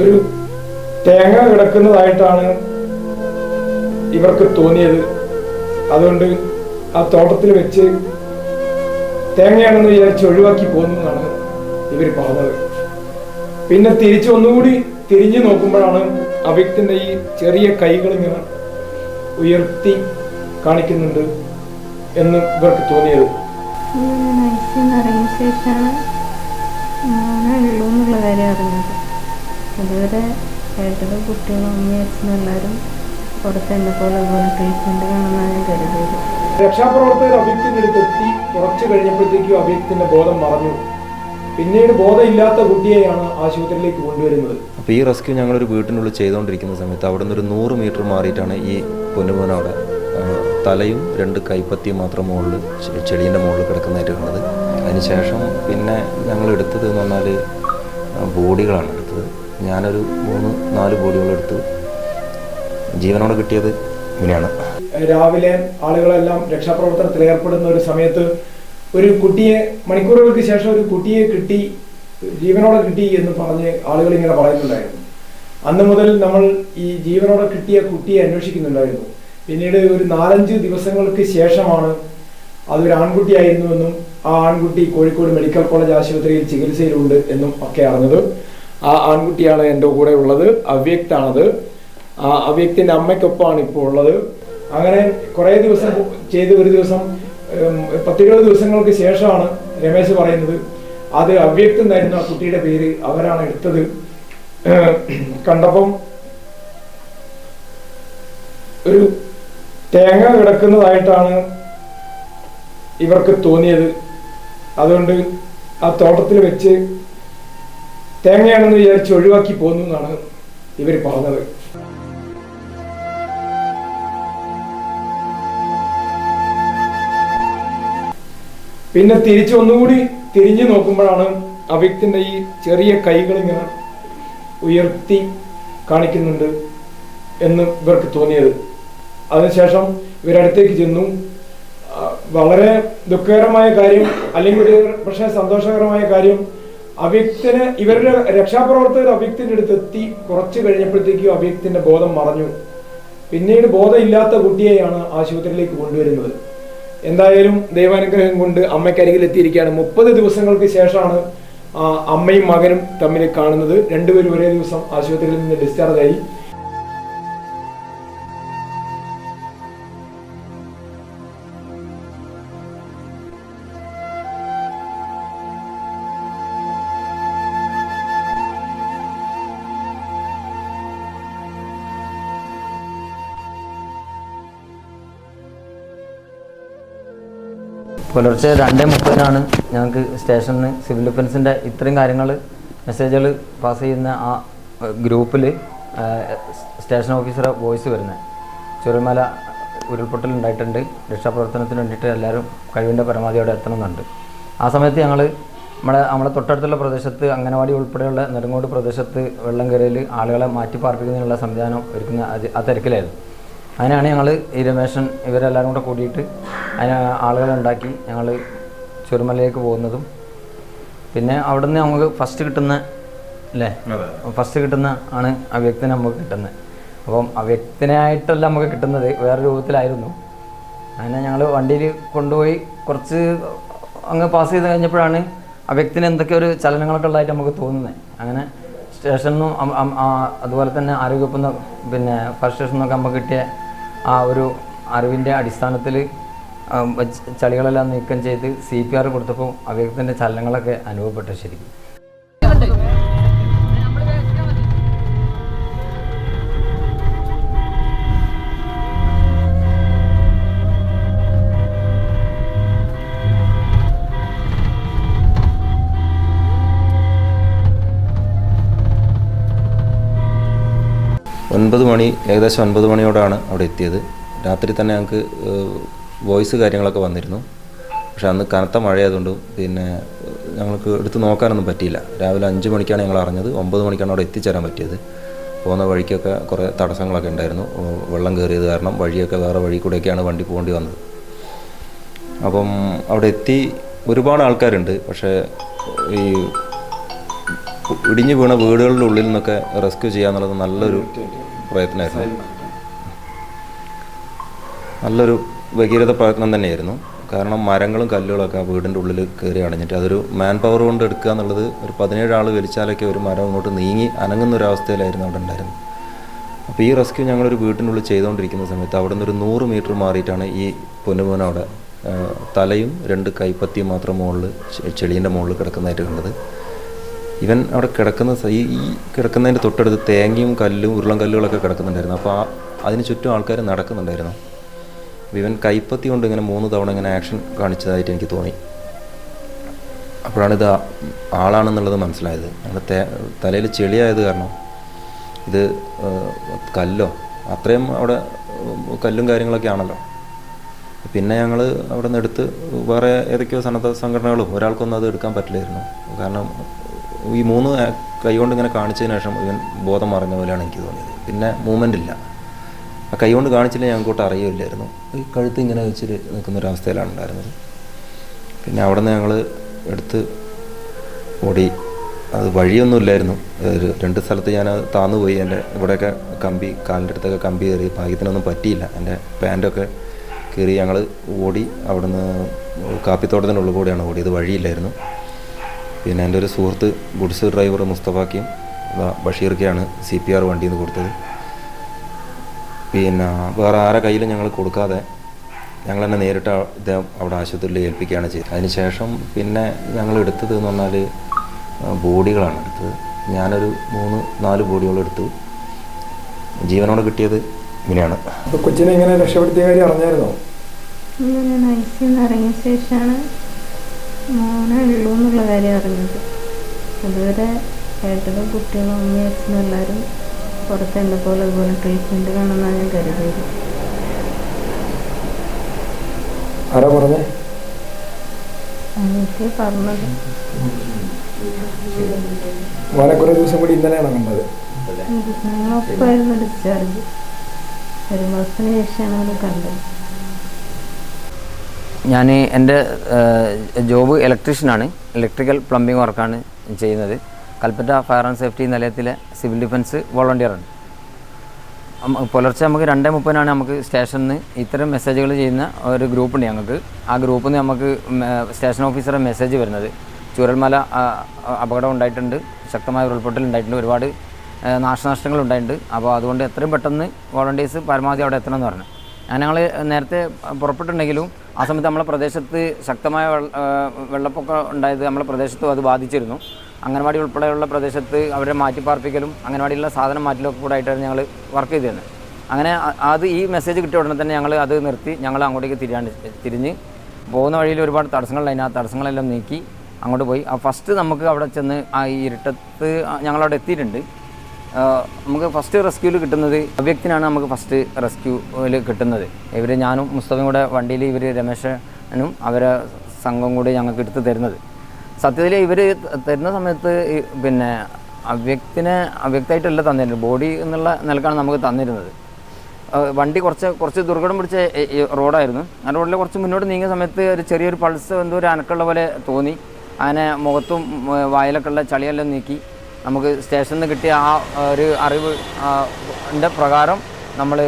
ഒരു തേങ്ങ കിടക്കുന്നതായിട്ടാണ് ഇവർക്ക് തോന്നിയത്. അതുകൊണ്ട് ആ തോട്ടത്തിൽ വെച്ച് തേങ്ങയാണെന്ന് വിചാരിച്ച് ഒഴിവാക്കി പോകുന്നതാണ് ഇവർ പറഞ്ഞത് പിന്നെ തിരിച്ചു ഒന്നുകൂടി തിരിഞ്ഞു നോക്കുമ്പോഴാണ് അവ്യക്തിന്റെ ഈ ചെറിയ കൈകൾ ഇങ്ങനെ ഉയർത്തി കാണിക്കുന്നുണ്ട് എന്ന് ഇവർക്ക് തോന്നിയത്. കുട്ടികളും അമ്മയും അച്ഛനും എല്ലാവരും പുറത്ത് എന്നെ പോലെ ട്രീറ്റ്മെന്റ് കാണുന്നതാണ് ഞാൻ കരുതിയത്. രക്ഷാപ്രവർത്തകർ അഭ്യക്തി നിരത്തെത്തി കുറച്ചു കഴിഞ്ഞപ്പോഴത്തേക്കും അഭ്യക്തിന്റെ ബോധം മറഞ്ഞു. പിന്നീട് ബോധമില്ലാത്ത കുട്ടിയെയാണ് ആശുപത്രിയിലേക്ക് കൊണ്ടുവരുന്നത്. അപ്പോൾ ഈ റെസ്ക്യൂ ഞങ്ങൾ ഒരു വീട്ടിനുള്ളിൽ ചെയ്തുകൊണ്ടിരിക്കുന്ന സമയത്ത് അവിടെ നിന്ന് ഒരു നൂറ് മീറ്റർ മാറിയിട്ടാണ് ഈ പൊന്നുമോൻ അവിടെ തലയും രണ്ട് കൈപ്പത്തിയും മാത്രം മുകളിൽ ചെടിയുടെ മുകളിൽ കിടക്കുന്നതായിട്ട് കണ്ടത്. അതിനുശേഷം പിന്നെ ഞങ്ങൾ എടുത്തത് എന്ന് പറഞ്ഞാൽ ബോഡികളാണ് എടുത്തത്. ഞാനൊരു മൂന്ന് നാല് ബോഡികൾ എടുത്തു ജീവനോടെ കിട്ടിയത് ഇങ്ങനെയാണ്. രാവിലെ ആളുകളെല്ലാം രക്ഷാപ്രവർത്തനത്തിൽ ഏർപ്പെടുന്ന ഒരു സമയത്ത് ഒരു കുട്ടിയെ മണിക്കൂറുകൾക്ക് ശേഷം ഒരു കുട്ടിയെ കിട്ടി ജീവനോടെ കിട്ടി എന്ന് പറഞ്ഞ് ആളുകൾ ഇങ്ങനെ പറയുന്നുണ്ടായിരുന്നു. അന്ന് മുതൽ നമ്മൾ ഈ ജീവനോടെ കിട്ടിയ കുട്ടിയെ അന്വേഷിക്കുന്നുണ്ടായിരുന്നു. പിന്നീട് ഒരു നാലഞ്ച് ദിവസങ്ങൾക്ക് ശേഷമാണ് അതൊരു ആൺകുട്ടിയായിരുന്നുവെന്നും ആ ആൺകുട്ടി കോഴിക്കോട് മെഡിക്കൽ കോളേജ് ആശുപത്രിയിൽ ചികിത്സയിലുണ്ട് എന്നും ഒക്കെ അറിഞ്ഞത്. ആ ആൺകുട്ടിയാണ് എന്റെ കൂടെ ഉള്ളത് അവ്യക്താണത്. ആ അവ്യക്തിന്റെ അമ്മയ്ക്കൊപ്പമാണ് ഇപ്പോൾ ഉള്ളത്. അങ്ങനെ കുറേ ദിവസം ചെയ്ത് ഒരു ദിവസം പത്തിരുപത് ദിവസങ്ങൾക്ക് ശേഷമാണ് രമേശ് പറയുന്നത്. അത് അവ്യക്തം തരുന്ന കുട്ടിയുടെ പേര് അവരാണ് എടുത്തത്. കണ്ടപ്പം ഒരു തേങ്ങ കിടക്കുന്നതായിട്ടാണ് ഇവർക്ക് തോന്നിയത്. അതുകൊണ്ട് ആ തോട്ടത്തിൽ വെച്ച് തേങ്ങയാണെന്ന് വിചാരിച്ച് ഒഴിവാക്കി പോന്നു എന്നാണ് ഇവർ പറഞ്ഞത്. പിന്നെ തിരിച്ച് ഒന്നുകൂടി തിരിഞ്ഞു നോക്കുമ്പോഴാണ് അവ്യക്തിന്റെ ഈ ചെറിയ കൈകൾ ഇങ്ങനെ ഉയർത്തി കാണിക്കുന്നുണ്ട് എന്ന് ഇവർക്ക് തോന്നിയത്. അതിനുശേഷം ഇവരടുത്തേക്ക് ചെന്നു. വളരെ ദുഃഖകരമായ കാര്യം അല്ലെങ്കിൽ ഒരു പക്ഷേ സന്തോഷകരമായ കാര്യം അവ്യക്തിന് ഇവരുടെ രക്ഷാപ്രവർത്തകർ അവ്യക്തിന്റെ അടുത്ത് എത്തി കുറച്ച് കഴിഞ്ഞപ്പോഴത്തേക്കും അവ്യക്തിന്റെ ബോധം മറഞ്ഞു. പിന്നീട് ബോധമില്ലാത്ത കുട്ടിയെയാണ് ആശുപത്രിയിലേക്ക് കൊണ്ടുവരുന്നത്. എന്തായാലും ദൈവാനുഗ്രഹം കൊണ്ട് അമ്മയ്ക്കരികിൽ എത്തിയിരിക്കുകയാണ്. മുപ്പത് ദിവസങ്ങൾക്ക് ശേഷമാണ് അമ്മയും മകനും തമ്മിൽ കാണുന്നത്. രണ്ടുപേരും ഒരേ ദിവസം ആശുപത്രിയിൽ നിന്ന് ഡിസ്ചാർജ് ആയി. പുലർച്ചെ രണ്ടേ മുപ്പതിനാണ് ഞങ്ങൾക്ക് സ്റ്റേഷനിൽ സിവിൽ ഡിഫൻസിന്റെ ഇത്രയും കാര്യങ്ങൾ മെസ്സേജുകൾ പാസ് ചെയ്യുന്ന ആ ഗ്രൂപ്പിൽ സ്റ്റേഷൻ ഓഫീസറെ വോയിസ് വരുന്നത്. ചുരമല ഉരുൾപൊട്ടൽ ഉണ്ടായിട്ടുണ്ട്. രക്ഷാപ്രവർത്തനത്തിന് വേണ്ടിയിട്ട് എല്ലാവരും കഴിവിന്റെ പരമാവധി അവിടെ എത്തണമെന്നുണ്ട്. ആ സമയത്ത് ഞങ്ങൾ നമ്മുടെ നമ്മുടെ തൊട്ടടുത്തുള്ള പ്രദേശത്ത് അംഗനവാടി ഉൾപ്പെടെയുള്ള നെടുങ്ങോട് പ്രദേശത്ത് വെള്ളം കയറിയിൽ ആളുകളെ മാറ്റി പാർപ്പിക്കുന്നതിനുള്ള സംവിധാനം ഒരുക്കുന്ന ആ തിരക്കിലായിരുന്നു. അതിനാണ് ഞങ്ങൾ ഈ രമേശൻ ഇവരെല്ലാവരും കൂടെ കൂടിയിട്ട് അതിന് ആളുകളുണ്ടാക്കി ഞങ്ങൾ ചുരുമലയിലേക്ക് പോകുന്നതും. പിന്നെ അവിടുന്ന് നമുക്ക് ഫസ്റ്റ് കിട്ടുന്ന അല്ലേ ഫസ്റ്റ് കിട്ടുന്ന ആണ് ആ വ്യക്തിനെ നമുക്ക് കിട്ടുന്നത്. അപ്പം ആ വ്യക്തിനായിട്ടല്ല നമുക്ക് കിട്ടുന്നത് വേറെ രൂപത്തിലായിരുന്നു. അങ്ങനെ ഞങ്ങൾ വണ്ടിയിൽ കൊണ്ടുപോയി കുറച്ച് അങ്ങ് പാസ് ചെയ്ത് കഴിഞ്ഞപ്പോഴാണ് ആ വ്യക്തിന് എന്തൊക്കെ ഒരു ചലനങ്ങളൊക്കെ ഉള്ളതായിട്ട് നമുക്ക് തോന്നുന്നത്. അങ്ങനെ സ്റ്റേഷനിൽ നിന്നും അതുപോലെ തന്നെ ആരോഗ്യവകുപ്പിൽ നിന്ന് പിന്നെ ഫസ്റ്റ് സ്റ്റേഷനിൽ നിന്നൊക്കെ നമുക്ക് കിട്ടിയ ആ ഒരു അറിവിന്റെ അടിസ്ഥാനത്തിൽ ചളികളെല്ലാം നീക്കം ചെയ്ത് സി പി ആർ കൊടുത്തപ്പോൾ ആ വ്യക്തിന്റെ ചലനങ്ങളൊക്കെ അനുഭവപ്പെട്ടു ശരിക്കും. ഒൻപത് മണി ഏകദേശം ഒൻപത് മണിയോടാണ് അവിടെ എത്തിയത്. രാത്രി തന്നെ ഞങ്ങൾക്ക് വോയിസ് കാര്യങ്ങളൊക്കെ വന്നിരുന്നു. പക്ഷെ അന്ന് കനത്ത മഴയായതുകൊണ്ട് പിന്നെ ഞങ്ങൾക്ക് എടുത്ത് നോക്കാനൊന്നും പറ്റിയില്ല. രാവിലെ അഞ്ച് മണിക്കാണ് ഞങ്ങൾ അറിഞ്ഞത്. ഒമ്പത് മണിക്കാണ് അവിടെ എത്തിച്ചേരാൻ പറ്റിയത്. പോകുന്ന വഴിക്കൊക്കെ കുറേ തടസ്സങ്ങളൊക്കെ ഉണ്ടായിരുന്നു. വെള്ളം കയറിയത് കാരണം വഴിയൊക്കെ വേറെ വഴി കൂടെയൊക്കെയാണ് വണ്ടി പോകേണ്ടി വന്നത്. അപ്പം അവിടെ എത്തി ഒരുപാട് ആൾക്കാരുണ്ട്. പക്ഷേ ഈ ഇടിഞ്ഞു വീണ വീടുകളുടെ ഉള്ളിൽ നിന്നൊക്കെ റെസ്ക്യൂ ചെയ്യാന്നുള്ളത് നല്ലൊരു പ്രയത്നമായിരുന്നു. നല്ലൊരു ഭഗീരഥ പ്രയത്നം തന്നെയായിരുന്നു. കാരണം മരങ്ങളും കല്ലുകളൊക്കെ ആ വീടിന്റെ ഉള്ളിൽ കയറി അടഞ്ഞിട്ട് അതൊരു മാൻ പവർ കൊണ്ട് എടുക്കുക എന്നുള്ളത് ഒരു പതിനേഴ് ആൾ വലിച്ചാലൊക്കെ ഒരു മരം അങ്ങോട്ട് നീങ്ങി അനങ്ങുന്ന ഒരു അവസ്ഥയിലായിരുന്നു അവിടെ ഉണ്ടായിരുന്നത്. അപ്പോൾ ഈ റെസ്ക്യൂ ഞങ്ങളൊരു വീട്ടിനുള്ളിൽ ചെയ്തുകൊണ്ടിരിക്കുന്ന സമയത്ത് അവിടെ നിന്ന് ഒരു നൂറ് മീറ്റർ മാറിയിട്ടാണ് ഈ പൊന്നുമോൻ അവിടെ തലയും രണ്ട് കൈപ്പത്തിയും മാത്രം മുകളിൽ ചെളീന്റെ മുകളിൽ കിടക്കുന്നതായിട്ട് കണ്ടത്. ഇവൻ അവിടെ കിടക്കുന്ന ഈ ഈ കിടക്കുന്നതിന്റെ തൊട്ടടുത്ത് തേങ്ങയും കല്ലും ഉരുളം കല്ലുകളൊക്കെ കിടക്കുന്നുണ്ടായിരുന്നു. അപ്പോൾ ആ അതിന് ചുറ്റും ആൾക്കാർ നടക്കുന്നുണ്ടായിരുന്നു. ഇവൻ കൈപ്പത്തി കൊണ്ട് ഇങ്ങനെ മൂന്ന് തവണ ഇങ്ങനെ ആക്ഷൻ കാണിച്ചതായിട്ട് എനിക്ക് തോന്നി. അപ്പോഴാണിത് ആളാണെന്നുള്ളത് മനസ്സിലായത്. തേ തലയിൽ ചെളിയായത് കാരണം ഇത് കല്ലോ. അത്രയും അവിടെ കല്ലും കാര്യങ്ങളൊക്കെ ആണല്ലോ. പിന്നെ ഞങ്ങൾ അവിടെ നിന്ന് എടുത്ത് വേറെ ഏതൊക്കെയോ സന്നദ്ധ സംഘടനകളും ഒരാൾക്കൊന്നും അത് എടുക്കാൻ പറ്റില്ലായിരുന്നു. കാരണം ഈ മൂന്ന് കൈകൊണ്ട് ഇങ്ങനെ കാണിച്ചതിന് ശേഷം ഇവൻ ബോധം മറഞ്ഞ പോലെയാണ് എനിക്ക് തോന്നിയത്. പിന്നെ മൂവ്മെന്റ് ഇല്ല. ആ കൈകൊണ്ട് കാണിച്ചില്ല ഞാൻ കൂട്ട് അറിയില്ലായിരുന്നു. ഈ കഴുത്ത് ഇങ്ങനെ വെച്ചിട്ട് നിൽക്കുന്ന ഒരു അവസ്ഥയിലാണ് ഉണ്ടായിരുന്നത്. പിന്നെ അവിടെ നിന്ന് ഞങ്ങൾ എടുത്ത് ഓടി. അത് വഴിയൊന്നുമില്ലായിരുന്നു ഒരു രണ്ട് സ്ഥലത്ത് ഞാൻ താന്നു പോയി. എന്റെ ഇവിടെയൊക്കെ കമ്പി കാലിന്റെ അടുത്തൊക്കെ കമ്പി കയറി. ഭാഗ്യത്തിനൊന്നും പറ്റിയില്ല. എന്റെ പാന്റൊക്കെ കയറി ഞങ്ങൾ ഓടി അവിടുന്ന് കാപ്പിത്തോട്ടത്തിന്റെ ഉള്ളിൽ കൂടെയാണ് ഓടിയത്. വഴിയില്ലായിരുന്നു. പിന്നെ എന്റെ ഒരു സുഹൃത്ത് ഗുഡ്സ് ഡ്രൈവർ മുസ്തഫാക്കിയും ബഷീർക്കെയാണ് സി പി ആർ വണ്ടിയിൽ നിന്ന് കൊടുത്തത്. പിന്നെ വേറെ ആരെ കയ്യിലും ഞങ്ങൾ കൊടുക്കാതെ ഞങ്ങൾ തന്നെ നേരിട്ട് ഇദ്ദേഹം അവിടെ ആശുപത്രിയിൽ ഏൽപ്പിക്കുകയാണ് ചെയ്തത്. അതിനുശേഷം പിന്നെ ഞങ്ങൾ എടുത്തത് എന്ന് പറഞ്ഞാൽ ബോഡികളാണ് എടുത്തത്. ഞാനൊരു മൂന്ന് നാല് ബോഡികൾ എടുത്തു. ജീവനോടെ കിട്ടിയത് ഇങ്ങനെയാണ്. കൊച്ചിനെ ഇങ്ങനെ രക്ഷപ്പെടുത്തിയ കാര്യം അറിഞ്ഞായിരുന്നോ? ഇറങ്ങിയ ശേഷമാണ് മോനെ ഉള്ളൂ എന്നുള്ള കാര്യം അറിഞ്ഞത് അതുവരെ ഏട്ടനും കുട്ടികളും അമ്മയും അച്ഛനും എല്ലാവരും പുറത്ത് എന്നെ പോലെ അതുപോലെ ട്രീറ്റ്മെന്റ് കാണുമെന്നാണ് ഞാൻ കരുതിയത് ആരാ പറഞ്ഞേ എനിക്ക് പറഞ്ഞത് മോനെ കുറേ ദിവസം കൂടി ഇന്നലെയാണ് കണ്ടത് ഞങ്ങളൊപ്പമായിരുന്നു ഡിസ്ചാർജ് ഒരു മാസത്തിന് ശേഷമാണ് അവനെ കണ്ടത് ഞാൻ എന്റെ ജോബ് ഇലക്ട്രീഷ്യനാണ്. ഇലക്ട്രിക്കൽ പ്ലംബിംഗ് വർക്കാണ് ചെയ്യുന്നത്. കൽപ്പറ്റ ഫയർ ആൻഡ് സേഫ്റ്റി നിലയത്തിലെ സിവിൽ ഡിഫൻസ് വോളണ്ടിയറാണ്. പുലർച്ചെ നമുക്ക് രണ്ടേ മുപ്പതിനാണ് നമുക്ക് സ്റ്റേഷനിൽ നിന്ന് ഇത്തരം മെസ്സേജുകൾ ചെയ്യുന്ന ഒരു ഗ്രൂപ്പുണ്ട് ഞങ്ങൾക്ക്. ആ ഗ്രൂപ്പിൽ നിന്ന് നമുക്ക് സ്റ്റേഷൻ ഓഫീസറെ മെസ്സേജ് വരുന്നത്. ചൂരൽമല അപകടം ഉണ്ടായിട്ടുണ്ട്. ശക്തമായ ഉരുൾപൊട്ടൽ ഉണ്ടായിട്ടുണ്ട്. ഒരുപാട് നാശനഷ്ടങ്ങൾ ഉണ്ടായിട്ടുണ്ട്. അപ്പോൾ അതുകൊണ്ട് എത്രയും പെട്ടെന്ന് വോളണ്ടിയേഴ്സ് പരമാവധി അവിടെ എത്തണം എന്ന് പറഞ്ഞു. ഞങ്ങൾ നേരത്തെ പുറപ്പെട്ടിട്ടുണ്ടെങ്കിലും ആ സമയത്ത് നമ്മളെ പ്രദേശത്ത് ശക്തമായ വെള്ളപ്പൊക്കം ഉണ്ടായത് നമ്മളെ പ്രദേശത്തും അത് ബാധിച്ചിരുന്നു. അംഗൻവാടി ഉൾപ്പെടെയുള്ള പ്രദേശത്ത് അവരെ മാറ്റിപ്പാർപ്പിക്കലും അംഗൻവാടിയിലുള്ള സാധനം മാറ്റലൊക്കെ കൂടെ ആയിട്ടാണ് ഞങ്ങൾ വർക്ക് ചെയ്തിരുന്നത് അങ്ങനെ അത് ഈ മെസ്സേജ് കിട്ടിയ ഉടനെ തന്നെ ഞങ്ങൾ അത് നിർത്തി ഞങ്ങൾ അങ്ങോട്ടേക്ക് തിരിയാണ്ട് തിരിഞ്ഞ് പോകുന്ന വഴിയിൽ ഒരുപാട് തടസ്സങ്ങളുണ്ടായിരുന്നു ആ തടസ്സങ്ങളെല്ലാം നീക്കി അങ്ങോട്ട് പോയി. ആ ഫസ്റ്റ് നമുക്ക് അവിടെ ചെന്ന് ആ ഇരുട്ടത്ത് ഞങ്ങളവിടെ എത്തിയിട്ടുണ്ട്. നമുക്ക് ഫസ്റ്റ് റെസ്ക്യൂവിൽ കിട്ടുന്നത് അവ്യക്തിനാണ് നമുക്ക് ഫസ്റ്റ് റെസ്ക്യൂവിൽ കിട്ടുന്നത്. ഇവർ ഞാനും മുസ്തഫയും കൂടെ വണ്ടിയിൽ ഇവർ രമേശനും അവരെ സംഘം കൂടി ഞങ്ങൾക്ക് എടുത്ത് തരുന്നത്. സത്യത്തിൽ ഇവർ തരുന്ന സമയത്ത് പിന്നെ അവ്യക്തിനെ അവ്യക്തമായിട്ടല്ല തന്നിരുന്നത്. ബോഡി എന്നുള്ള നിലക്കാണ് നമുക്ക് തന്നിരുന്നത്. വണ്ടി കുറച്ച് കുറച്ച് ദുർഘടം പിടിച്ച റോഡായിരുന്നു. ആ റോഡിൽ കുറച്ച് മുന്നോട്ട് നീങ്ങിയ സമയത്ത് ഒരു ചെറിയൊരു പൾസ് എന്തോ ഒരു അനക്കുള്ള പോലെ തോന്നി. അങ്ങനെ മുഖത്തും വായിലൊക്കെയുള്ള ചളിയെല്ലാം നീക്കി. നമുക്ക് സ്റ്റേഷനിൽ നിന്ന് കിട്ടിയ ആ ഒരു അറിവ് ന്റെ പ്രകാരം നമ്മൾ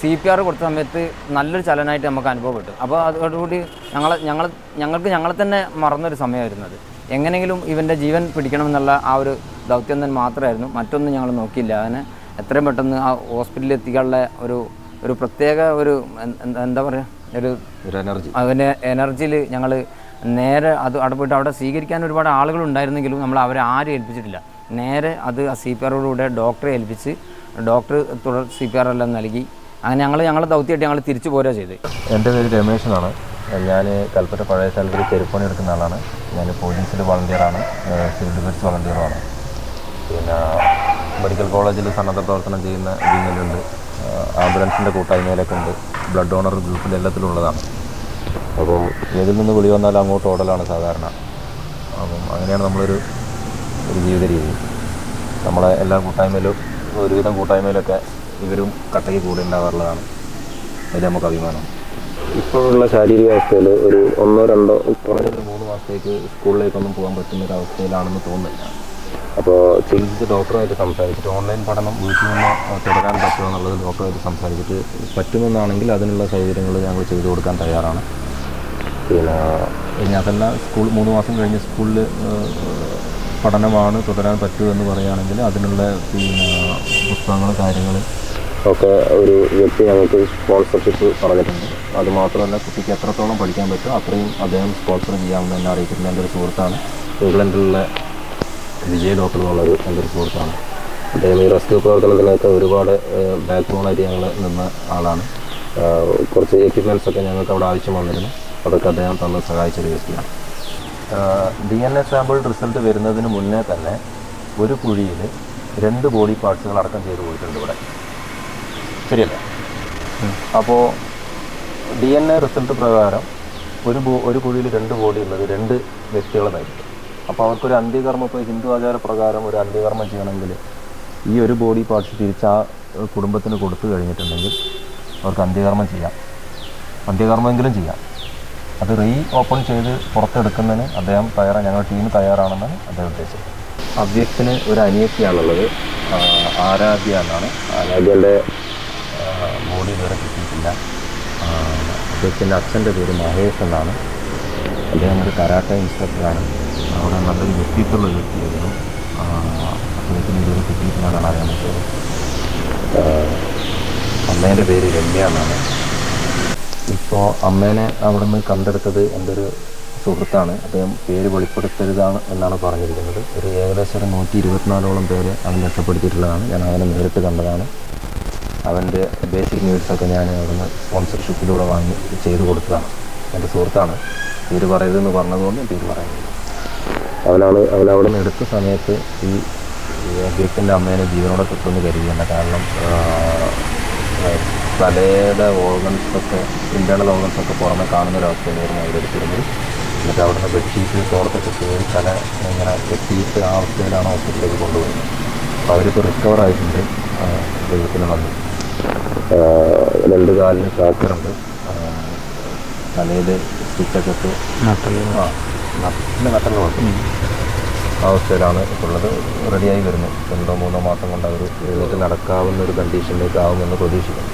സി പി ആർ കൊടുത്ത സമയത്ത് നല്ലൊരു ചലനമായിട്ട് നമുക്ക് അനുഭവപ്പെട്ടു അപ്പോൾ അതോടുകൂടി ഞങ്ങൾ ഞങ്ങൾ ഞങ്ങൾക്ക് ഞങ്ങളെ തന്നെ മറന്നൊരു സമയമായിരുന്നു അത്. എങ്ങനെയെങ്കിലും ഇവന്റെ ജീവൻ പിടിക്കണമെന്നുള്ള ആ ഒരു ദൗത്യം തന്നെ മാത്രമായിരുന്നു. മറ്റൊന്നും ഞങ്ങൾ നോക്കിയില്ല. അതിനെ എത്രയും പെട്ടെന്ന് ആ ഹോസ്പിറ്റലിൽ എത്തിക്കാനുള്ള ഒരു ഒരു പ്രത്യേക ഒരു എന്ത്- പറയുക ഒരു ഒരു എനർജി. അതിന്റെ എനർജിയിൽ ഞങ്ങൾ നേരെ അത് അവിടെ പോയിട്ട് അവിടെ സ്വീകരിക്കാൻ ഒരുപാട് ആളുകൾ ഉണ്ടായിരുന്നെങ്കിലും നമ്മൾ അവരെ ആരും ഏൽപ്പിച്ചിട്ടില്ല. നേരെ അത് സി പി ആറോടുകൂടെ ഡോക്ടറെ ഏൽപ്പിച്ച് ഡോക്ടർ തുടർ സി പി ആർ എല്ലാം നൽകി. അങ്ങനെ ഞങ്ങൾ ഞങ്ങളെ ദൗത്യമായിട്ട് ഞങ്ങൾ തിരിച്ചു പോരുക ചെയ്ത് എന്റെ പേര് രമേശ് എന്നാണ് ഞാൻ കൽപ്പറ്റ പഴയ സ്ഥലത്തിൽ ചെരുപ്പണി എടുക്കുന്ന ആളാണ് ഞാൻ പോലീസിൽ വളണ്ടിയറാണ്. Civil defence വളണ്ടിയറുമാണ്. പിന്നെ മെഡിക്കൽ കോളേജിൽ സന്നദ്ധ പ്രവർത്തനം ചെയ്യുന്ന വിങ്ങിലുണ്ട് ആംബുലൻസിന്റെ കൂട്ടായ്മയിലൊക്കെ ഉണ്ട് ബ്ലഡ് ഡോണർ ഗ്രൂപ്പിൽ എല്ലാത്തിലും ഉള്ളതാണ് അപ്പോൾ ഏതിൽ നിന്ന് വിളി വന്നാലും അങ്ങോട്ട് ഓടലാണ് സാധാരണ. അപ്പം അങ്ങനെയാണ് നമ്മളൊരു ഒരു ജീവിത രീതി നമ്മളെ എല്ലാ കൂട്ടായ്മയിലും ഒരുവിധം കൂട്ടായ്മയിലൊക്കെ ഇവരും കട്ടയ്ക്ക് കൂടെ ഉണ്ടാകാറുള്ളതാണ് അതിൽ നമുക്ക് അഭിമാനം ഇപ്പോഴുള്ള ശാരീരിക അവസ്ഥയിൽ ഒരു ഒന്നോ രണ്ടോ കുറഞ്ഞൊരു മൂന്ന് മാസത്തേക്ക് സ്കൂളിലേക്കൊന്നും പോകാൻ പറ്റുന്ന ഒരു അവസ്ഥയിലാണെന്ന് തോന്നുന്നില്ല. അപ്പോൾ ചികിത്സിച്ച് ഡോക്ടറുമായിട്ട് സംസാരിച്ചിട്ട് ഓൺലൈൻ പഠനം വീട്ടിൽ നിന്ന് തുടരാൻ പറ്റുമോ എന്നുള്ളത് ഡോക്ടറുമായിട്ട് സംസാരിച്ചിട്ട് പറ്റുമെന്നാണെങ്കിൽ അതിനുള്ള സൗകര്യങ്ങൾ ഞങ്ങൾ ചെയ്തു കൊടുക്കാൻ തയ്യാറാണ്. പിന്നെ ഇനി അതല്ല സ്കൂൾ മൂന്ന് മാസം കഴിഞ്ഞ് സ്കൂളിൽ പഠനമാണ് തുടരാൻ പറ്റൂ എന്ന് പറയുകയാണെങ്കിൽ അതിനുള്ള പിന്നെ പുസ്തകങ്ങൾ കാര്യങ്ങൾ ഒക്കെ ഒരു വ്യക്തി ഞങ്ങൾക്ക് സ്പോൺസർഷിപ്പ് പറഞ്ഞിട്ടുണ്ട്. അത് മാത്രമല്ല കുട്ടിക്ക് എത്രത്തോളം പഠിക്കാൻ പറ്റുമോ അത്രയും അദ്ദേഹം സ്പോൺസർ ചെയ്യാമെന്ന് എന്നെ അറിയിച്ചിട്ടുണ്ട്. എന്റെ ഒരു സുഹൃത്താണ്. ഇംഗ്ലണ്ടിലുള്ള വിജയ് ഡോക്ടർ എന്നുള്ളൊരു എന്റെ ഒരു സുഹൃത്താണ്. അദ്ദേഹം ഈ റെസ്ക്യൂ പ്രവർത്തനത്തിനൊക്കെ ഒരുപാട് ബാക്ക് ബോണായിട്ട് ഞങ്ങൾ നിന്ന ആളാണ്. കുറച്ച് എക്യുപ്മെന്റ്സ് ഒക്കെ ഞങ്ങൾക്ക് അവിടെ ആവശ്യം വന്നിരുന്നു. അതൊക്കെ അദ്ദേഹം തന്നെ സഹായിച്ചൊരു വ്യക്തിയാണ്. D N A sample result വരുന്നതിന് മുന്നേ തന്നെ ഒരു കുഴിയിൽ രണ്ട് ബോഡി പാർട്സുകൾ അടക്കം ചെയ്ത് പോയിട്ടുണ്ട് ഇവിടെ. ശരിയല്ലേ? അപ്പോൾ ഡി എൻ എ റിസൾട്ട് പ്രകാരം ഒരു ബോ ഒരു കുഴിയിൽ രണ്ട് ബോഡി ഉള്ളത് രണ്ട് വ്യക്തികളതായിരിക്കും. അപ്പോൾ അവർക്കൊരു അന്ത്യകർമ്മം ഇപ്പോൾ ഹിന്ദു ആചാര പ്രകാരം ഒരു അന്ത്യകർമ്മം ചെയ്യണമെങ്കിൽ ഈ ഒരു ബോഡി പാർട്സ് തിരിച്ച് ആ കുടുംബത്തിന് കൊടുത്തു കഴിഞ്ഞിട്ടുണ്ടെങ്കിൽ അവർക്ക് അന്ത്യകർമ്മം ചെയ്യാം. അന്ത്യകർമ്മമെങ്കിലും ചെയ്യാം. അത് റീ ഓപ്പൺ ചെയ്ത് പുറത്തെടുക്കുന്നതിന് അദ്ദേഹം തയ്യാറാണ് ഞങ്ങളുടെ ടീം തയ്യാറാണെന്നാണ് അദ്ദേഹം ഉദ്ദേശിച്ചത്. അദ്ദേഹത്തിന് ഒരു അനിയത്തിയാണുള്ളത്. ആരാധ്യ എന്നാണ്. ആരാധ്യയുടെ ബോഡി ഇതുവരെ കിട്ടിയിട്ടില്ല. അദ്ദേഹത്തിന്റെ അച്ഛന്റെ പേര് മഹേഷ് എന്നാണ്. അദ്ദേഹം ഒരു കരാട്ട ഇൻസ്ട്രക്ടറാണ്. അവിടെ നല്ലൊരു വ്യക്തിത്വമുള്ള വ്യക്തിയായിരുന്നു. അദ്ദേഹത്തിന് ഇതുവരെ കിട്ടിയിട്ടില്ല എന്നാണ് അറിയാൻ പറ്റിയത് അമ്മേന്റെ പേര് രമ്യ എന്നാണ്. ഇപ്പോൾ അമ്മേനെ അവിടെ നിന്ന് കണ്ടെടുത്തത് എന്റെ ഒരു സുഹൃത്താണ്? അദ്ദേഹം പേര് വെളിപ്പെടുത്തരുതാണ് എന്നാണ് പറഞ്ഞിരിക്കുന്നത്. ഒരു ഏകദേശം ഒരു നൂറ്റി ഇരുപത്തിനാലോളം പേര് അവൻ രക്ഷപ്പെടുത്തിയിട്ടുള്ളതാണ്. ഞാൻ അവനെ നേരിട്ട് കണ്ടതാണ്. അവന്റെ ബേസിക് നീഡ്സൊക്കെ ഞാൻ അവിടുന്ന് സ്പോൺസർഷിപ്പിലൂടെ വാങ്ങി ചെയ്ത് കൊടുത്തതാണ്. എന്റെ സുഹൃത്താണ്. പേര് പറയരുതെന്ന് പറഞ്ഞതുകൊണ്ട് പേര് പറയുന്നില്ല. അവനാണ് അവൻ അവിടെ നിന്ന് എടുത്ത സമയത്ത് ഈ അദ്ദേഹത്തിന്റെ അമ്മേനെ ജീവനോടെ കിട്ടുമെന്ന് കരുതിയല്ല കാരണം തലയുടെ ഇന്റേണൽ ഓർഗൻസ് ഒക്കെ പുറമെ കാണുന്ന ഒരു അവസ്ഥയിലായിരുന്നു അവരെടുത്തിരുന്നത് എന്നിട്ട് അവിടെ നിന്ന് ബെഡ്ഷീറ്റ് തോർത്തൊക്കെ കയറി തല ഇങ്ങനെ കെട്ടിയിട്ട് ആ അവസ്ഥയിലാണ് ഹോസ്പിറ്റലിലേക്ക് കൊണ്ടുപോകുന്നത് അപ്പോൾ അവരിപ്പോൾ റിക്കവർ ആയിട്ടുണ്ട്. ദൈവത്തിന് നന്ദി. രണ്ട് കാലിന് ഫ്രാക്ചറുണ്ട് തലയിൽ സ്റ്റിച്ചൊക്കെ ഇട്ട് ആ നട്ടിന്റെ കുഴപ്പം ആ അവസ്ഥയിലാണ് ഇപ്പോൾ ഉള്ളത്. റെഡിയായി വരുന്നു. രണ്ടോ മൂന്നോ മാസം കൊണ്ട് അവർ എഴുന്നേറ്റ് നടക്കാവുന്ന ഒരു കണ്ടീഷനിലേക്ക് ആവുമെന്ന് പ്രതീക്ഷിക്കുന്നു.